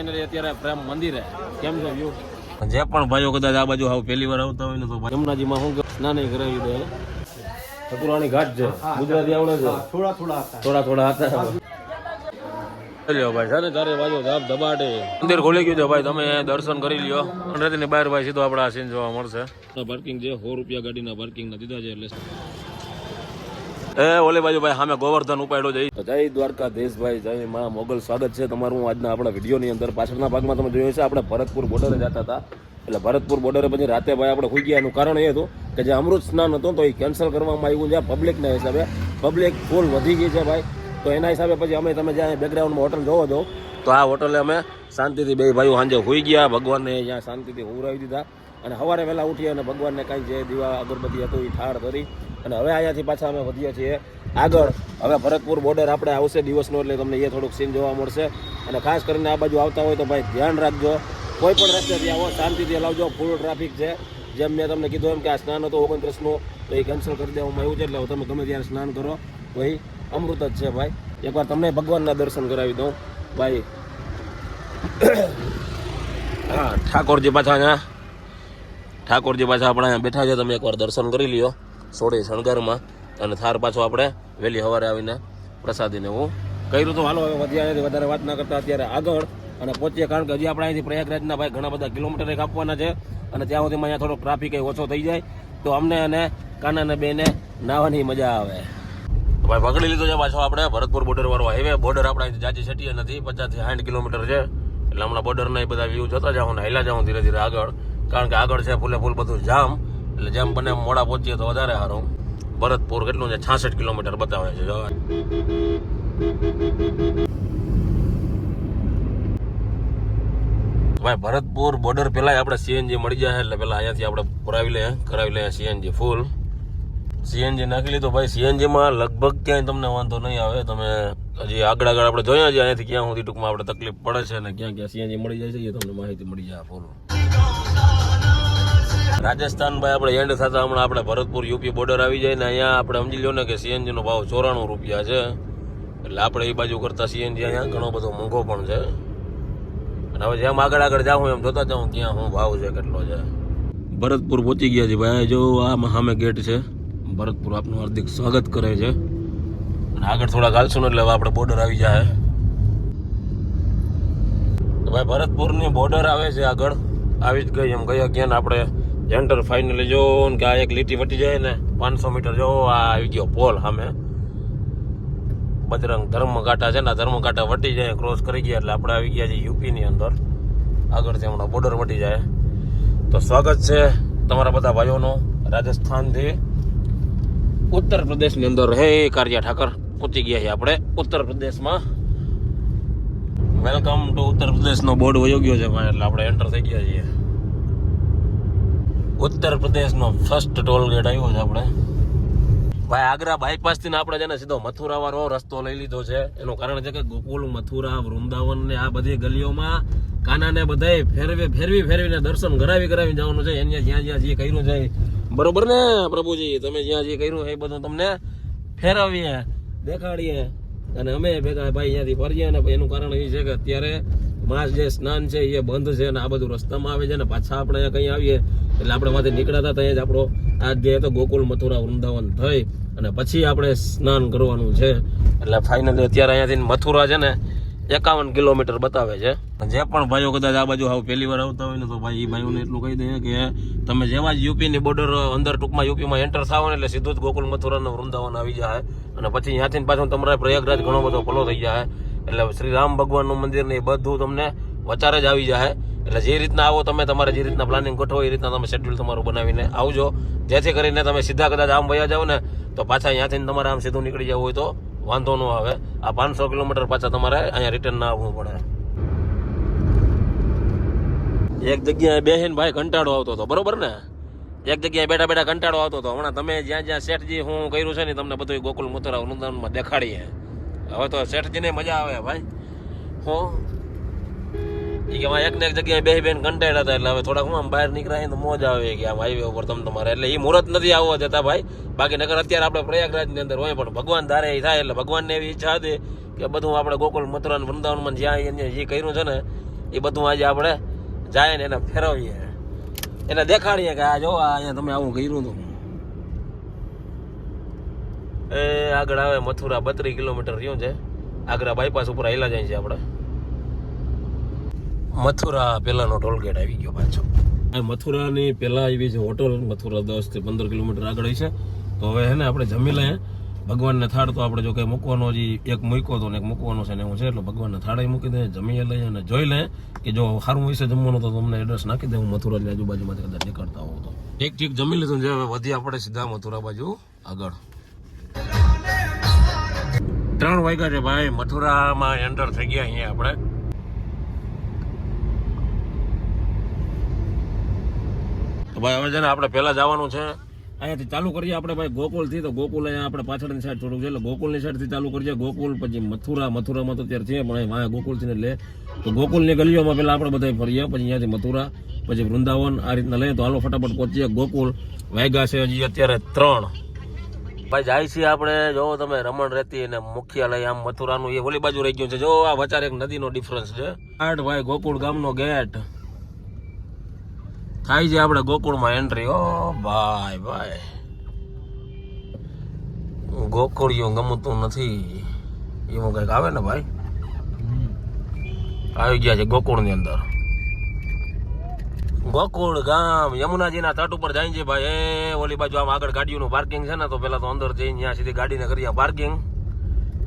Finally અત્યારે પ્રેમ મંદિરે. કેમ છે વ્યૂ? જે પણ ભાઈઓ કદાચ આ બાજુ આવ પહેલી વાર આવતા હોય ને તો શું કે સ્નાન કરાવી દે ઠકુરાણી ઘાટ છે ગુજરાતી આવડે છે? થોડા થોડા હતા. થોડા થોડા હતા. ભાઈ છે તારે બાજુ ધાબ ધબાટે. મંદિર ખોલી ગયું છે ભાઈ તમે દર્શન કરી લ્યો. ની બહાર ભાઈ સીધો આપણે આ સીન જોવા મળશે. પાર્કિંગ છે સો રૂપિયા ગાડીના પાર્કિંગ ના દીધા છે એટલે એ, ઓલી બાજુ ભાઈ, સામે ગોવર્ધન ઉપાડ્યો જઈ જય દ્વારકા દેશભાઈ જય માં, મોગલ. સ્વાગત છે તમારું આજના આપણા વિડીયોની અંદર. પાછળના ભાગમાં તમે જોયું છે આપણે ભરતપુર બોર્ડરે જતા હતા. એટલે ભરતપુર બોર્ડરે પછી રાતે ભાઈ આપણે ખુઈ ગયા. એનું કારણ એ હતું કે જે અમૃત સ્નાન હતું તો એ કેન્સલ કરવામાં આવ્યું છે. પબ્લિકના હિસાબે. પબ્લિક ફૂલ વધી ગઈ છે ભાઈ. તો એના હિસાબે પછી અમે, તમે જ્યાં બેકગ્રાઉન્ડમાં હોટલ જોવો છો, તો આ હોટલે અમે શાંતિથી બે ભાઈઓ સાંજે હોઈ ગયા. ભગવાનને ત્યાં શાંતિથી ઉરાવી દીધા. અને સવારે વહેલા ઉઠી અને ભગવાનને કાંઈ જે દીવા, અગરબત્તી હતું, એ ઠાર ધરી અને હવે અહીંયાથી પાછા અમે વધીએ છીએ આગળ. હવે ભરતપુર બોર્ડર આપણે આવશે દિવસનો, એટલે તમને એ થોડુંક સીન જોવા મળશે. અને ખાસ કરીને આ બાજુ આવતા હોય તો ભાઈ ધ્યાન રાખજો. કોઈ પણ રસ્તેથી આવો શાંતિથી લાવજો ફૂલ ટ્રાફિક છે. જેમ મેં તમને કીધું એમ કે આ સ્નાન હતું ઓગણત્રીસનું, તો એ કેન્સલ કરી દેવામાં આવ્યું છે. એટલે તમે ગમે ત્યારે સ્નાન કરો. એ અમૃત જ છે ભાઈ. એકવાર તમને ભગવાનના દર્શન કરાવી દઉં. ભાઈ. હા, ઠાકોરજી પાછા અહીંયા. ઠાકોરજી પાછા આપણે અહીંયા બેઠા છે. તમે એકવાર દર્શન કરી લ્યો. સોળે શણગારમાં અને થાર પાછો આપણે વહેલી સવારે આવીને પ્રસાદીને હું કર્યું તો હાલો, હવે વધ્યા વધારે વાત ના કરતા અત્યારે આગળ. અને પહોંચીએ કારણ કે હજી આપણે અહીંથી પ્રયાગરાજના ભાઈ ઘણા બધા કિલોમીટર એક આપવાના છે અને ત્યાં સુધીમાં અહીંયા થોડો ટ્રાફિક ઓછો થઈ જાય. તો અમને અને કાનાને બેને નાહવાની મજા આવે. ભાઈ પકડી લીધો છે પાછો આપણે, ભરતપુર બોર્ડર વાળો હાઈવે બોર્ડર આપણે અહીંથી જાજી છટીએ નથી પચાસથી સાઠ કિલોમીટર છે. એટલે હમણાં બોર્ડરના એ બધા વ્યૂ જોતા જાઉં ને હેલા જાઉં ધીરે ધીરે આગળ. કારણ કે આગળ છે ફૂલે ફૂલ બધું જામ. એટલે જેમ બને મોડા પહોંચીએ તો વધારે સારું ભરતપુર કેટલું છે? છાસઠ કિલોમીટર બતાવે છે જવા ભાઈ, ભરતપુર બોર્ડર પહેલાં આપણે સીએનજી મળી જાય એટલે પેલા અહીંયાથી આપણે પુરાવી લે કરાવી લે સીએનજી ફૂલ સીએનજી નાખી લીધું. ભાઈ સીએનજીમાં લગભગ ક્યાંય તમને વાંધો નહીં આવે. તમે હજી આગળ આગળ આપણે જોયા છે અહીંયાથી ક્યાં સુધી ટૂંકમાં આપણે તકલીફ પડે છે અને ક્યાં ક્યાં સીએનજી મળી જાય છે, એ તમને માહિતી મળી જાય ફૂલ રાજસ્થાન ભાઈ, આપણે એન્ડ થતા હમણાં આપણે ભરતપુર, યુપી બોર્ડર આવી જાય ને અહીંયા આપણે સમજી લો ને કે સીએનજી નો ભાવ ચોરાણું રૂપિયા છે. એટલે આપણે એ બાજુ કરતા સીએનજી અહીંયા ઘણો બધો મોંઘો પણ છે. અને હવે જેમ આગળ આગળ જાઉં એમ જોતા જાઉં ક્યાં શું ભાવ છે કેટલો છે. ભરતપુર પહોંચી ગયા છે ભાઈ, જો આ સામે ગેટ છે. ભરતપુર આપનું હાર્દિક સ્વાગત કરે છે. અને આગળ થોડા હાલશું ને એટલે હવે આપણે બોર્ડર આવી જાય. ભાઈ, ભરતપુરની બોર્ડર આવે છે આગળ. આવી જ ગઈ એમ ગયા ક્યાં આપણે એન્ટર ફાઇનલી જો કે આ એક લીટી વટી જાય ને, પાંચસો મીટર જો આ આવી ગયો પોલ સામે. બજરંગ ધર્મઘાટા છે ને, આ ધર્મઘાટા વટી જાય ક્રોસ કરી ગયા એટલે આપણે આવી ગયા છીએ યુપીની અંદર. આગળથી હમણાં બોર્ડર વટી જાય. તો સ્વાગત છે તમારા બધા ભાઈઓનું રાજસ્થાનથી. ઉત્તર પ્રદેશની અંદર, હે કારિયા ઠાકર, પહોંચી ગયા છીએ આપણે ઉત્તર પ્રદેશમાં. વેલકમ ટુ ઉત્તર પ્રદેશનો બોર્ડ વયો ગયો છે એટલે આપણે એન્ટર થઈ ગયા છીએ. ઉત્તર પ્રદેશનો ફર્સ્ટ ટોલ ગેટ આવ્યો છે આપણે. ભાઈ, આગ્રા બાયપાસથી આપણે છે ને સીધો મથુરા વાળો રસ્તો લઈ લીધો છે. એનું કારણ છે કે ગોકુલ, મથુરા, વૃંદાવન ને આ બધી ગલીઓમાં કાનાને બધાય ફેરવી ફેરવી, ફેરવીને દર્શન કરાવી કરાવી જવાનું છે. એને જ્યાં જ્યાં જે કર્યું છે બરોબર ને, પ્રભુજી? તમે જ્યાં જે કર્યું એ બધું તમને ફેરવીએ, દેખાડીએ. અને અમે ભેગા ભાઈ અહીંયાથી ફરીએ અને એનું કારણ એ છે કે અત્યારે માસ જે સ્નાન છે એ બંધ છે અને આ બધું રસ્તામાં આવે છે ને પાછા આપણે અહીંયા કંઈ આવીએ એટલે આપણે માંથી નીકળ્યા હતા ત્યાં જ આપણો આ જે તો ગોકુલ મથુરા વૃંદાવન થઈ અને પછી આપણે સ્નાન કરવાનું છે. એટલે ફાઇનલી અત્યારે અહીંયાથી મથુરા છે ને એકાવન કિલોમીટર બતાવે છે. જે પણ ભાઈઓ કદાચ આ બાજુ આવ પહેલી વાર આવતા હોય ને તો ભાઈ એ ભાઈઓને એટલું કહી દઈએ કે તમે જેવા જ યુપીની બોર્ડર અંદર ટૂંકમાં યુપીમાં એન્ટર થાવ ને એટલે સીધું જ ગોકુલ મથુરાનું વૃંદાવન આવી જાય અને પછી ત્યાંથી પાછું તમારે પ્રયાગરાજ ઘણો બધો ફલો થઈ જાય એટલે શ્રી રામ ભગવાનનું મંદિર ને એ બધું તમને વચારે જ આવી જાય એટલે જે રીતના આવો તમે, તમારે જે રીતના પ્લાનિંગ ગોઠવો, એ રીતના તમે શેડ્યુલ તમારું બનાવીને આવજો. જેથી કરીને તમે સીધા કદાચ આમ વયા જાવ ને, તો પાછા અહીંયાથી તમારે આમ સીધું નીકળી જવું હોય તો વાંધો ન આવે. આ પાંચસો કિલોમીટર પાછા તમારે અહીંયા રિટર્ન ના આવવું પડે. એક જગ્યાએ બેસીને ભાઈ કંટાળો આવતો હતો, બરોબર ને? એક જગ્યાએ બેઠા બેઠા કંટાળો આવતો હતો. હમણાં તમે જ્યાં જ્યાં શેઠજી હું કર્યું છે ને તમને બધું ગોકુલ, મથુરા, વૃંદાવનમાં દેખાડીએ. હવે તો શેઠજીને મજા આવે ભાઈ. હું? એ કે એક ને એક જગ્યાએ બે બેન કંટાળ્યા હતા એટલે હવે થોડાક આમ બહાર નીકળાય તો મોજ આવે કે આમ હાઈવે ઉપર તમ તમારે. એટલે એ મુહૂર્ત નથી આવવા દેતા ભાઈ. બાકી નગર અત્યારે આપણે પ્રયાગરાજની અંદર હોય પણ ભગવાન ધારે એ થાય એટલે ભગવાનને એવી ઈચ્છા હતી કે બધું આપણે ગોકુલ મથુરા વૃંદાવનમાં જ્યાં જે કર્યું છે ને એ બધું આજે આપણે જાય ને એને ફેરવીએ. એને દેખાડીએ કે આ જો આ અહીંયા તમે આવું કર્યું હતું એ આગળ આવે મથુરા, બત્રીસ કિલોમીટર રહ્યું છે. આગ્રા બાયપાસ ઉપર આવેલા જાય છે આપણે. મથુરા પહેલાનો ટોલગેટ આવી ગયો પાછો. મથુરાની પહેલાં આવી છે હોટલ, મથુરા દસથી પંદર કિલોમીટર આગળ છે. તો હવે હે ને આપણે જમી લઈએ. ભગવાનને થાળ તો આપણે જો કે મૂકવાનો હજી એક મૂક્યો હતો ને એક મૂકવાનો છે ને એવું છે. એટલે ભગવાનને થાળે મૂકી દઈએ જમી લઈએ અને જોઈ લઈએ કે જો સારું વિશે જમવાનું તો તમને એડ્રેસ નાખી દે. હું મથુરાની આજુબાજુમાંથી કદાચ નીકળતા હોઉં તો. ઠીક ઠીક, જમી લીધું છે હવે વધી આપણે સીધા મથુરા બાજુ આગળ. ત્રણ વાગ્યા છે ભાઈ. મથુરામાં એન્ટર થઈ ગયા અહીંયા આપણે. તો ભાઈ, હવે છે ને આપણે પહેલા જવાનું છે. અહીંયાથી ચાલુ કરીએ આપણે ભાઈ ગોકુલથી. તો ગોકુલ અહીંયા આપણે પાછળની સાઈડ થોડુંક છે. એટલે ગોકુલની સાઈડથી ચાલુ કરીએ. ગોકુલ, પછી મથુરા. મથુરામાં તો અત્યારે છે પણ અહીંયા ગોકુલથી લે. તો ગોકુલની ગલીઓમાં પહેલાં આપણે બધા ફરીએ. પછી અહીંયાથી મથુરા, પછી વૃંદાવન આ રીતના લઈએ. તો હાલો ફટાફટ પહોંચીએ ગોકુલ. વાગ્યા છે હજી અત્યારે ત્રણ. ભાઈ જાય છે આપણે. જો તમે રમણ રેતી અને મુખ્યાલય આમ મથુરાનું એ ઓલી બાજુ રહી ગયું છે. જો આ વચારે એક નદીનો ડિફરન્સ છે. આઠ ભાઈ ગોકુળ ગામનો ગેટ. થાય છે આપણે ગોકુળમાં એન્ટ્રી ઓ ભાઈ ભાઈ. ગોકુળિયું ગમતું નથી. એવું કંઈક આવે ને ભાઈ? આવી ગયા છે ગોકુળની અંદર. ગોકુળ ગામ, યમુનાજીના તટ ઉપર જાય છે ભાઈ. એ ઓલી બાજુ આમ આગળ ગાડીઓનું પાર્કિંગ છે ને, તો પેલા તો અંદર જઈને ત્યાં સીધી ગાડીને કરીએ પાર્કિંગ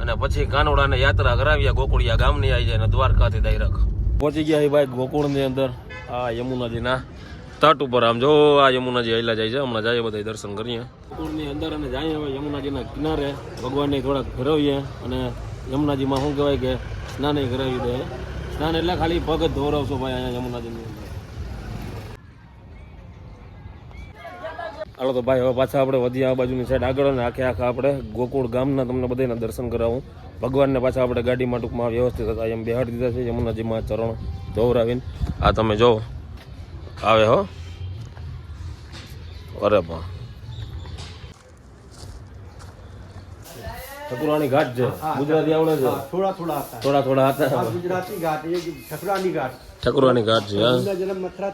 અને પછી કાનોડાને યાત્રા કરાવ્યા ગોકુળિયા ગામની આવી જાય ને દ્વારકાથી ડાયરેક્ટ. પહોંચી ગયા ભાઈ ગોકુળની અંદર. આ યમુનાજીના તટ ઉપર આમ જો આ યમુનાજી આયલા જાય છે. હમણાં જાય બધા દર્શન કરીએ. ગોકુળની અંદર અને જાય હવે યમુનાજીના કિનારે. ભગવાનને થોડાક ફેરવીએ અને યમુનાજીમાં શું કહેવાય કે સ્નાન કરાવી દે. સ્નાન એટલે ખાલી પગ ધોરાવશો ભાઈ અહીંયા યમુનાજીની અંદર. હાલો તો ભાઈ હવે પાછા આપણે વધીએ આ બાજુની સાઈડ આગળ અને આખે આખા આપણે ગોકુળ ગામના તમને બધાને દર્શન કરાવું. ભગવાનને પાછા આપણે ગાડીમાં ટૂંકમાં વ્યવસ્થિત હતા. એમ બેહાડી દીધા છે યમુનાજીમાં ચરણ ધોવરાવીને. આ તમે જોવો. આવે હો. અરે પણ ઘાટ છે. ગુજરાતી આવડે છે. થોડા થોડા થોડા થોડા હતા. ગુજરાતી ઘાટ એ ઠકુરાની ઘાટ. ઠકરવાની ઘાટ છે હા જન્મ મથરા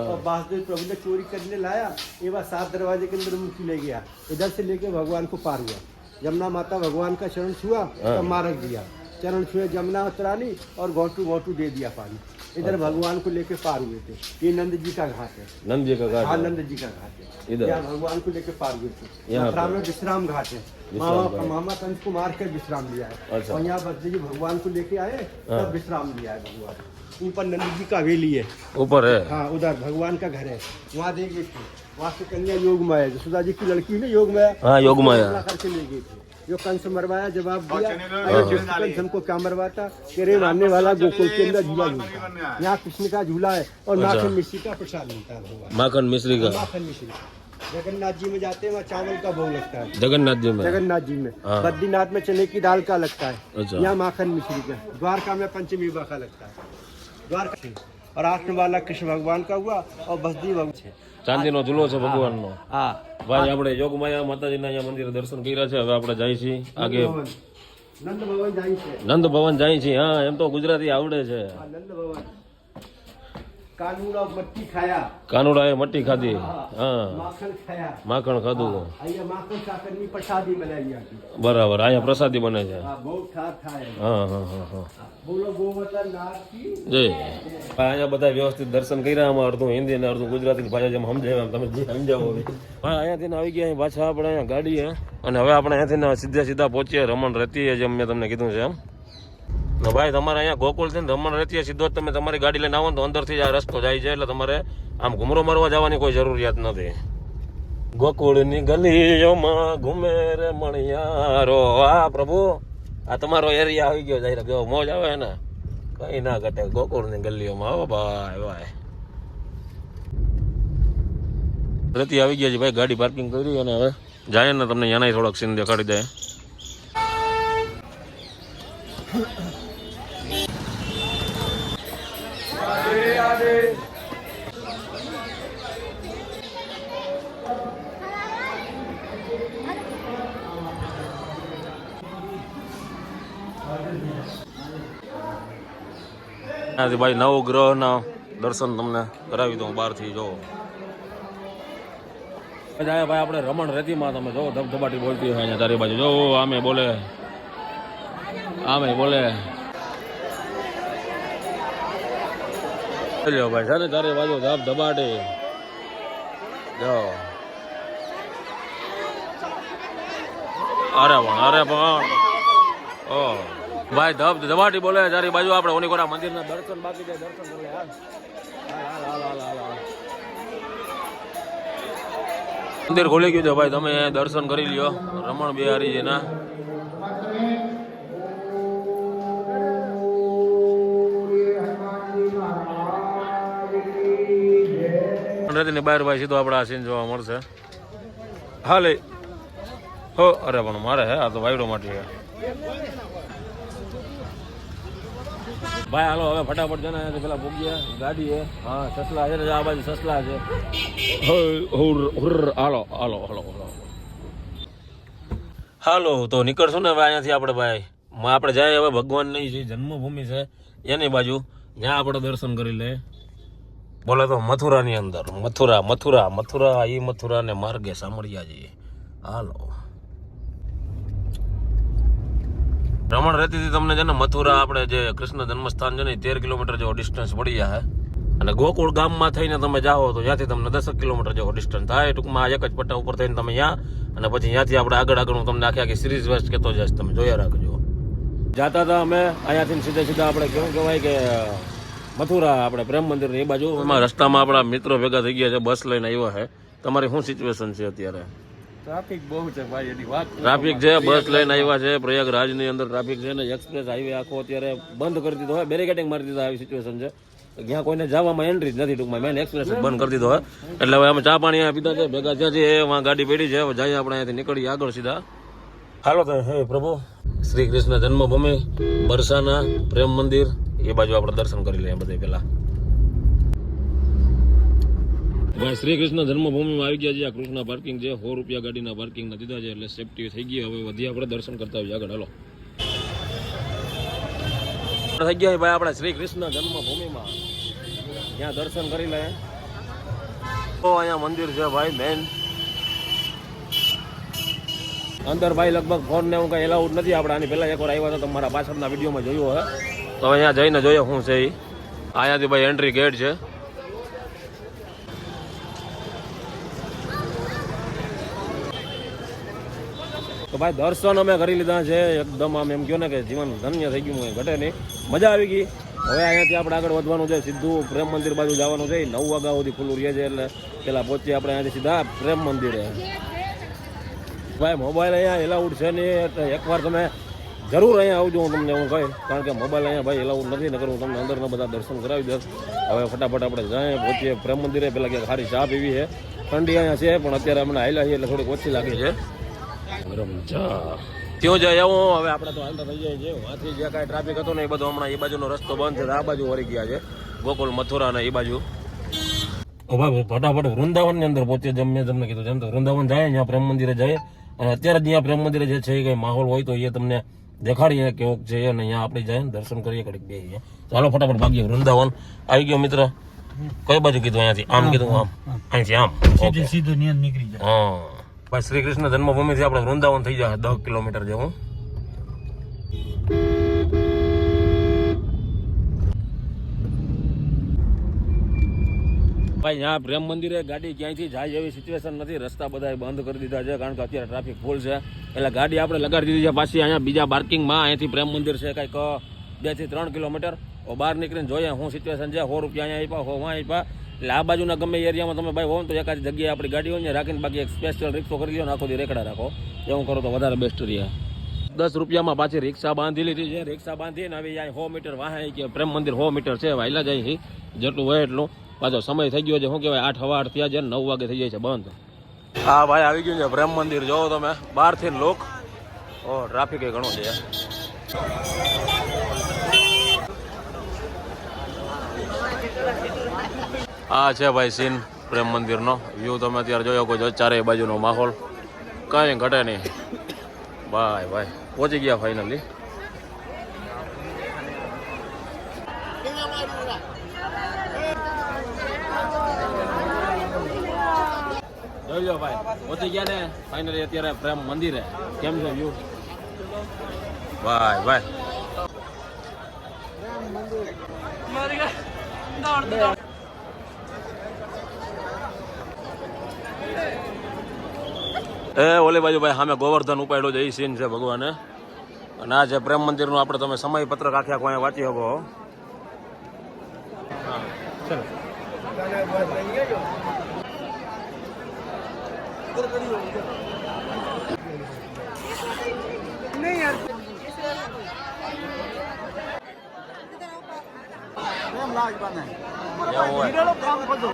और વાસુદેવ प्रभु ने चोरी करने लाया एवं सात दरवाजे के अंदर मुक्ति ले गया। इधर से लेके भगवान को पार हुआ। यमुना माता भगवान का शरण छुआ तो मारक दिया। चरण छुए जमुना उतरानी और घोटू घोटू दे दिया पानी। इधर अच्छा। भगवान को लेके पार हुए थे। ये नंद जी का घाट है। नंद जी का घाट हाँ नंद जी का घाट है। इधर। भगवान को लेके पार हुए थे। मथुरा में विश्राम घाट है। मामा मामा कंस को मार कर विश्राम लिया है। अच्छा। और यहाँ भक्त जी भगवान को लेके आए तब हाँ। विश्राम लिया है भगवान। ऊपर नंदी जी का हवेली है। ऊपर है? हाँ उधर भगवान का घर है। वहाँ देख वहाँ से कन्या योग माया सुधा जी की लड़की ना योग माया। हाँ योग माया। करके ले गई थी। जो कंस मरवाया जवाब दिया। हाँ। हमको क्या मरवाता? तेरे मानने वाला गोकुल के अंदर झूला झूलता यहाँ कृष्ण का झूला है और अच्छा। माखन मिश्री का प्रसाद मिलता है माखन मिश्री का? माखन मिश्री। जगन्नाथ जी में जाते हैं वहाँ चावल का भोग लगता है। जगन्नाथ जी में? जगन्नाथ जी में। हाँ। बद्रीनाथ में चने की दाल का लगता है। अच्छा। यहाँ माखन मिश्री का। द्वारका में पंचमी का लगता है। દ્વારકા છે રાષ્ટ્રવાલા કૃષ્ણ ભગવાન કા હુઆ ઓર બસદી ભગવાન. છે. ચાંદીનો ઝૂલો છે ભગવાનનો. હા. ભાઈ આપણે જોગમાયા માતાજીના અહીંયા મંદિરે દર્શન કર્યા છે. હવે આપણે જાય છીએ આગે. નંદ ભવન જાય છે. નંદ ભવન જાય છે. હા એમ તો ગુજરાતી આવડે છે. નંદ ભવન. કાનુડા મટકી ખાયા. કાનુડાએ મટ્ટી ખાધી. હા માખણ ખાયા. માખણ ખાધું. અહીંયા માખણ સાકરની પ્રસાદી બનાવી હતી બરાબર અહીંયા પ્રસાદી બને છે. હા બહુ ઠાર થાય. હા હા હા હા. બોલો જય અહીંયા બધા વ્યવસ્થિત દર્શન કર્યા આમાં અડધું હિન્દી અને અડધું ગુજરાતી. ભાષા જેમ સમજાવ્યા તમે જે સમજાવો હા અહીંયાથી આવી ગયા અહીં પાછા આપણે અહીંયા ગાડી હે અને હવે આપણે અહીંયાથી સીધા સીધા પહોંચીએ રમણ રહેતી જેમ મેં તમને કીધું છે એમ. ભાઈ, તમારે અહીંયા ગોકુળથી રમણ રહેતી સીધો તમે તમારી ગાડી લઈને આવો તો અંદરથી જ આ રસ્તો જાય છે, એટલે તમારે આમ ઘુમરો મારવા જવાની કોઈ જરૂરિયાત નથી. ગોકુળની ગલીઓમાં ઘુમે રે મણિયારો. આ પ્રભુ, આ તમારો એરિયા આવી ગયો જાય જો મોજ આવે ને? કઈ ના ઘટે, ગોકુળની ગલીઓમાં. આવો ભાઈ ભાઈ. રતી આવી ગયા છે ભાઈ, ગાડી પાર્કિંગ કરી અને હવે જાય ને તમને યાના થોડોક સીન દેખાડી દે. ત્યાંથી ભાઈ નવ ગ્રહના દર્શન તમને કરાવી દઉં બહારથી જો જાય ભાઈ આપણે રમણ રેતીમાં તમે જો ધબધબાટી બોલતી હોય અહીંયા તારી બાજુ. જોવો આમે બોલે આમે બોલે. લ્યો ભાઈ સાને તારે બાજુ ધબ ધબાટી જો અરે પણ અરે પણ. ઓ. ભાઈ ધબ ધબાટી બોલે, તારી બાજુ આપણે ઓનીકોરા મંદિરના દર્શન બાકી છે, દર્શન કરી લે, હાલ. હાલ હાલ હાલ હાલ હાલ. મંદિર ખોલી ગયું છે ભાઈ, તમે દર્શન કરી લ્યો. રમણ બિહારીજીના રતિની બહાર ભાઈ સીધો આપણા સીન જોવા મળશે. હાલે. હો અરે પણ મારે હે આ તો વાયડો માટે ભાઈ હાલો હવે ફટાફટ છે ને પેલા ભોગ્યા ગાડી હે હા સસલા છે ને આ બાજુ સસલા છે. હુર, હુર, હુર, હાલો હાલો હાલો હાલો. તો નીકળશું ને હવે અહીંયાથી આપણે ભાઈ. આપણે જાય હવે ભગવાનની જે જન્મભૂમિ છે એની બાજુ. જ્યાં આપણે દર્શન કરી લે. બોલે તો મથુરાની અંદર. મથુરા મથુરા મથુરા એ મથુરાને માર્ગે સાંભળ્યા હાલો. રમણ રહેતી તમને છે ને મથુરા આપણે જે કૃષ્ણ જન્મસ્થાન છે ને તેર કિલોમીટર જેવો ડિસ્ટન્સ પડી જાય અને ગોકુળ ગામમાં થઈને તમે જાઓ તો ત્યાંથી તમને દસક કિલોમીટર જેવો ડિસ્ટન્સ થાય. ટૂંકમાં એક જ પટ્ટા ઉપર થઈને તમે ત્યાં અને પછી ત્યાંથી આપણે આગળ આગળ હું તમને આખી આખી સિરીઝ વેસ્ટ કહેતો જઈશ. તમે જોયા રાખજો. જાતા હતા અમે. અહીંયાથી સીધા સીધા આપણે કેવું કહેવાય કે મથુરા આપણે પ્રેમ મંદિર એ બાજુ. એમાં રસ્તામાં આપણા મિત્રો ભેગા થઈ ગયા છે બસ લઈને આવ્યા છે. તમારી શું સિચ્યુએશન છે અત્યારે? ટ્રાફિક બહુ છે ભાઈ એની વાત ટ્રાફિક છે બસ લઈને આવ્યા છે. પ્રયાગરાજની અંદર ટ્રાફિક છે ને એક્સપ્રેસ હાઈવે આખો અત્યારે બંધ કરી દીધો હોય બેરિકેટિંગ મારી દીધા આવી સિચ્યુએશન છે. જ્યાં કોઈને જવામાં એન્ટ્રી જ નથી ટૂંકમાં મેન એક્સપ્રેસ બંધ કરી દીધો હોય. એટલે હવે અમે ચા પાણી અહીંયા પીધા છે ભેગા થયા છે વાં ગાડી પડી છે હવે જઈએ આપણે અહીંયાથી નીકળીએ આગળ સીધા. હાલો તો હે પ્રભુ. શ્રી કૃષ્ણ જન્મભૂમિ બરસાના પ્રેમ મંદિર એ બાજુ આપણે દર્શન કરી લઈએ બધે પેલા ભાઈ શ્રી કૃષ્ણ જન્મભૂમિમાં આવી ગયા છે આ કૃષ્ણ પાર્કિંગ છે. સો રૂપિયા ગાડીના પાર્કિંગના દીધા છે એટલે સેફટી થઈ ગઈ. હવે વધી આપણે દર્શન કરતા હોઈએ આગળ. હાલો. થઈ ગયા ભાઈ આપણે શ્રી કૃષ્ણ જન્મભૂમિમાં. ત્યાં દર્શન કરી લે તો અહીંયા મંદિર છે ભાઈ મેન અંદર ભાઈ લગભગ ફોન ને એવું કઈ એલાઉડ નથી. આપણે આની પહેલા એકવાર આવ્યા હતા તમારા પાછળના વિડીયોમાં જોયું હોય તો અહીંયા જઈને જોઈએ શું છે એ અહીંયાથી ભાઈ એન્ટ્રી ગેટ છે. તો ભાઈ દર્શન અમે કરી લીધા છે. એકદમ આમ એમ કહો ને કે જીવન ધન્ય થઈ ગયું ઘટે નહીં. મજા આવી ગઈ. હવે અહીંયાથી આપણે આગળ વધવાનું છે. સીધું પ્રેમ મંદિર બાજુ જવાનું છે. નવ વાગ્યા સુધી ખુલ્લું રહે છે એટલે પેલા પહોંચીએ આપણે અહીંયાથી સીધા પ્રેમ મંદિરે. ભાઈ મોબાઈલ અહીંયા એલાઉડ છે એટલે એકવાર તમે જરૂર અહીંયા આવજો, હું તમને હું કહી કારણ કે મોબાઈલ અહીંયા ભાઈ એલાઉડ નથી, નકર હું તમને અંદરના બધા દર્શન કરાવી દઉં હવે ફટાફટ આપણે જાય પહોંચીએ પ્રેમ મંદિરે. પેલા ક્યાંક સારી ચા પીવી છે. ઠંડી અહીંયા છે, પણ અત્યારે હમણાં આવેલા છીએ એટલે થોડીક ઓછી લાગે છે. ગરમ ચા. ત્યાં જાય આવું, હવે આપણે તો હાલતા થઈ જાય છે. વાંથી જ્યાં કાંઈ ટ્રાફિક હતો ને એ બધો હમણાં એ બાજુનો રસ્તો બંધ છે આ બાજુ વળી ગયા છે. ગોકુલ, મથુરા ને એ બાજુ. ભાઈ ફટાફટ વૃંદાવનની અંદર પહોંચે જેમ મેં તમને કીધું જેમ તો વૃંદાવન જાય ત્યાં પ્રેમ મંદિરે જાય અને અત્યારે જ્યાં પ્રેમ મંદિરે જે છે એ કઈ માહોલ હોય તો એ તમને દેખાડીએ કેવો છે અને અહીંયા આપણે જઈએ દર્શન કરીએ ઘડીક બે ચાલો ફટાફટ ભાગીએ. વૃંદાવન. આવી ગયો મિત્ર. કઈ બાજુ કીધું અહીંયાથી? આમ કીધું આમ. અહીંથી આમ. સીધું નિયમ નીકળી જાય. હા. ભાઈ શ્રી કૃષ્ણ જન્મભૂમિથી આપણે વૃંદાવન થઈ જાય દસ કિલોમીટર જેવું. ભાઈ ત્યાં પ્રેમ મંદિરે ગાડી ક્યાંયથી જાય એવી સિચ્યુએશન નથી. રસ્તા બધા બંધ કરી દીધા છે, કારણ કે અત્યારે ટ્રાફિક ફૂલ છે. એટલે ગાડી આપણે લગાડી દીધી છે, પાછી અહીંયા બીજા પાર્કિંગમાં અહીંયાથી પ્રેમ મંદિર છે, કંઈક બેથી ત્રણ કિલોમીટર. બહાર નીકળીને જોઈએ શું સિચ્યુએશન છે, સો રૂપિયા અહીંયા આપ્યા હો વાં આપ્યા. એટલે આ બાજુના ગમે એરિયામાં તમે ભાઈ હો તો એકાદ જગ્યાએ આપણી ગાડી હોય ને, રાખીને બાકી એક સ્પેશિયલ રિક્ષો કરી દો ને આખો રેકડા રાખો. એવું કરો તો વધારે બેસ્ટ રહે. દસ રૂપિયામાં પાછી રિક્ષા બાંધી લીધી છે રિક્ષા બાંધીને હવે અહીંયા સો મીટર વાહે કે પ્રેમ મંદિર સો મીટર છે, વાયલા જાય છે જેટલું હોય એટલું. પાછો સમય થઈ ગયો છે, શું કહેવાય, આઠ હવા આઠ થયા છે નવ વાગે થઈ જાય છે, બંધ. હા, ભાઈ, આવી ગયું છે પ્રેમ મંદિર. જોવો તમે, બહારથી લોક. ઓ, ટ્રાફિક ઘણો છે. આ છે ભાઈ સીન પ્રેમ મંદિરનો. વ્યૂ તમે અત્યારે જોયો કોઈ ચારેય બાજુનો માહોલ. કાંઈ ઘટે નહીં. બાય ભાઈ, પહોંચી ગયા ફાઇનલી જોઈ ભાઈ. પહોંચી ગયા ને ફાઇનલી અત્યારે પ્રેમ મંદિરે. કેમ છે વ્યૂ ભાઈ ભાઈ. એ, ઓલી બાજુ ભાઈ, સામે ગોવર્ધન ઉપાડ્યો છે એ સીન છે ભગવાને. અને આ જે પ્રેમ મંદિરનું આપણે તમે સમય પત્રક આખ્યા કોઈ વાંચી શકો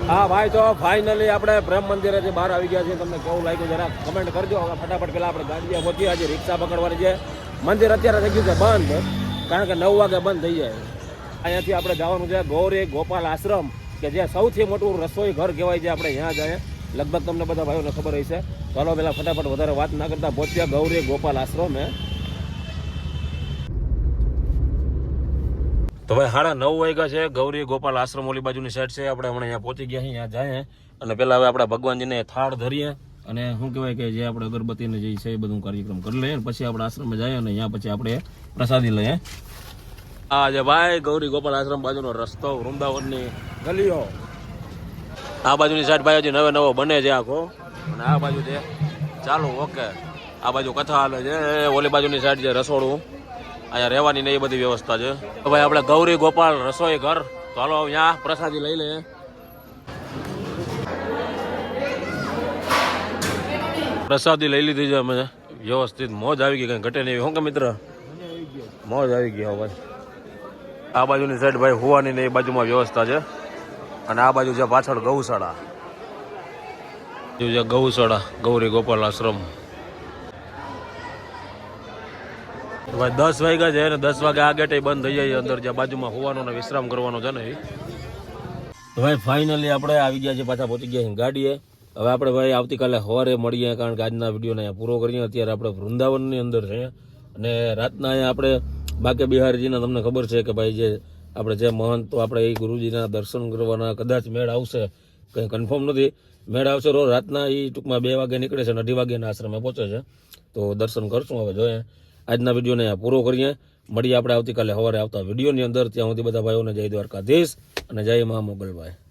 હા ભાઈ તો ફાઇનલી આપણે પ્રેમ મંદિરેથી બહાર આવી ગયા છીએ. તમને કેવું લાગ્યું જરા કમેન્ટ કરજો. હવે ફટાફટ પેલા આપણે ગાડીએ પહોંચી આજે રિક્ષા પકડવાની છે. મંદિર અત્યારે થઈ ગયું છે બંધ કારણ કે નવ વાગે બંધ થઈ જાય. અહીંયાથી આપણે જવાનું છે ગૌરી ગોપાલ આશ્રમ કે જે સૌથી મોટું રસોઈ ઘર કહેવાય છે આપણે ત્યાં જાય. લગભગ તમને બધા ભાઈઓને ખબર હશે ચાલો પેલા ફટાફટ વધારે વાત ના કરતા પહોંચ્યા ગૌરી ગોપાલ આશ્રમે. તો ભાઈ સાડા નવ વાગ્યા છે, ગૌરી ગોપાલ આશ્રમ ઓલી બાજુની સાઈડ છે. આપણે હમણાં અહીંયા પહોંચી ગયા અહીંયા જાય અને પહેલા હવે આપણે ભગવાનજીને થાળ ધરીએ અને શું કહેવાય કે જે આપણે અગરબત્તીને જે છે એ બધું કાર્યક્રમ કરી લઈએ પછી આપણે આશ્રમમાં જઈએ અને અહીંયા પછી આપણે પ્રસાદી લઈએ. આ જે ભાઈ ગૌરી ગોપાલ આશ્રમ બાજુનો રસ્તો વૃંદાવનની ગલીઓ. આ બાજુની સાઈડ ભાઈ હજી નવે નવો બને છે આખો. અને આ બાજુ છે, ચાલો, ઓકે. આ બાજુ કથા હાલે છે, ઓલી બાજુની સાઈડ છે રસોડું. અહીંયા રહેવાની ને એ બધી વ્યવસ્થા છે. ભાઈ, આપણે ગૌરી ગોપાલ રસોઈ ઘર. તો હાલો અહીંયા પ્રસાદી લઈ લઈએ પ્રસાદી લઈ લીધી છે અમે. વ્યવસ્થિત મોજ આવી ગઈ, કઈ ઘટે નહીં. શું કે મિત્ર? મોજ આવી ગઈ ભાઈ. આ બાજુની સાઈડ ભાઈ હોવાની ને એ બાજુમાં વ્યવસ્થા છે. અને આ બાજુ છે પાછળ ગૌશાળા. ગૌશાળા, ગૌરી ગોપાલ આશ્રમ. ભાઈ દસ વાગ્યા છે ને દસ વાગે આ ગેટે બંધ થઈ જાય અંદર જે બાજુમાં હોવાનો ને વિશ્રામ કરવાનો છે ને ભાઈ ફાઇનલી આપણે આવી ગયા છે પાછા પહોંચી ગયા છે ગાડીએ. હવે આપણે ભાઈ આવતીકાલે સવારે મળીએ, કારણ કે આજના વિડીયોને અહીંયા પૂરો કરીએ. અત્યારે આપણે વૃંદાવનની અંદર છે. અને રાતના અહીંયા આપણે બાકે બિહારજીના તમને ખબર છે કે ભાઈ જે આપણે જે મહંત તો આપણે એ ગુરુજીના દર્શન કરવાના કદાચ મેળ આવશે, કંઈ કન્ફર્મ નથી. મેળ આવશે રોજ રાતના એ ટૂંકમાં બે વાગે નીકળે છે અને અઢી વાગ્યાના આશ્રમે પહોંચે છે. તો દર્શન કરશું હવે, જોઈએ. આજના વિડીયોને અહીંયા પૂરો કરીએ. મળીએ આપણે આવતીકાલે સવારે આવતા વિડીયોની અંદર. ત્યાં સુધી બધા ભાઈઓને જય દ્વારકાધીશ અને જય મા મોગલભાઈ.